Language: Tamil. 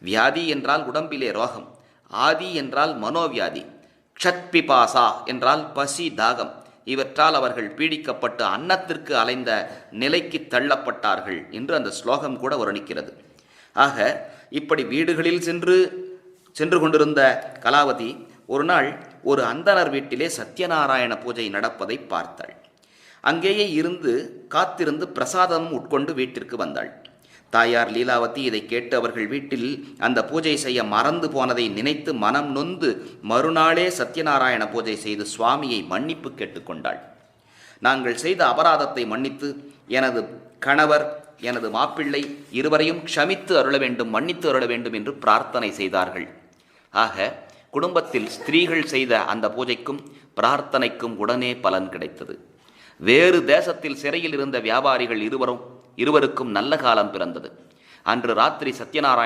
வியாதி என்றால் உடம்பிலே ரோகம் ஆதி என்றால் மனோவியாதி க்ஷத்பிபாசா என்றால் பசி தாகம். இவற்றால் அவர்கள் பீடிக்கப்பட்டு அன்னத்திற்கு அலைந்த நிலைக்கு தள்ளப்பட்டார்கள் என்று அந்த ஸ்லோகம் கூட வர்ணிக்கிறது. ஆக இப்படி வீடுகளில் சென்று சென்று கொண்டிருந்த கலாவதி ஒரு நாள் ஒரு அந்தணர் வீட்டிலே சத்யநாராயண பூஜை நடப்பதை பார்த்தாள். அங்கேயே இருந்து காத்திருந்து பிரசாதம் உட்கொண்டு வீட்டிற்கு வந்தாள். தாயார் லீலாவதி இதை கேட்டு அவர்கள் வீட்டில் அந்த பூஜை செய்ய மறந்து போனதை நினைத்து மனம் நொந்து மறுநாளே சத்யநாராயண பூஜை செய்து சுவாமியை மன்னிப்பு கேட்டுக்கொண்டாள். நாங்கள் செய்த அபராதத்தை மன்னித்து எனது கணவர் எனது மாப்பிள்ளை இருவரையும் க்ஷமித்து அருள வேண்டும் மன்னித்து அருள வேண்டும் என்று பிரார்த்தனை செய்தார்கள். ஆக குடும்பத்தில் ஸ்திரீகள் செய்த அந்த பூஜைக்கும் பிரார்த்தனைக்கும் உடனே பலன் கிடைத்தது. வேறு தேசத்தில் சிறையில் இருந்த வியாபாரிகள் இருவரும் இருவருக்கும் நல்ல காலம் பிறந்தது. அன்று ராத்திரி சத்யநாராயண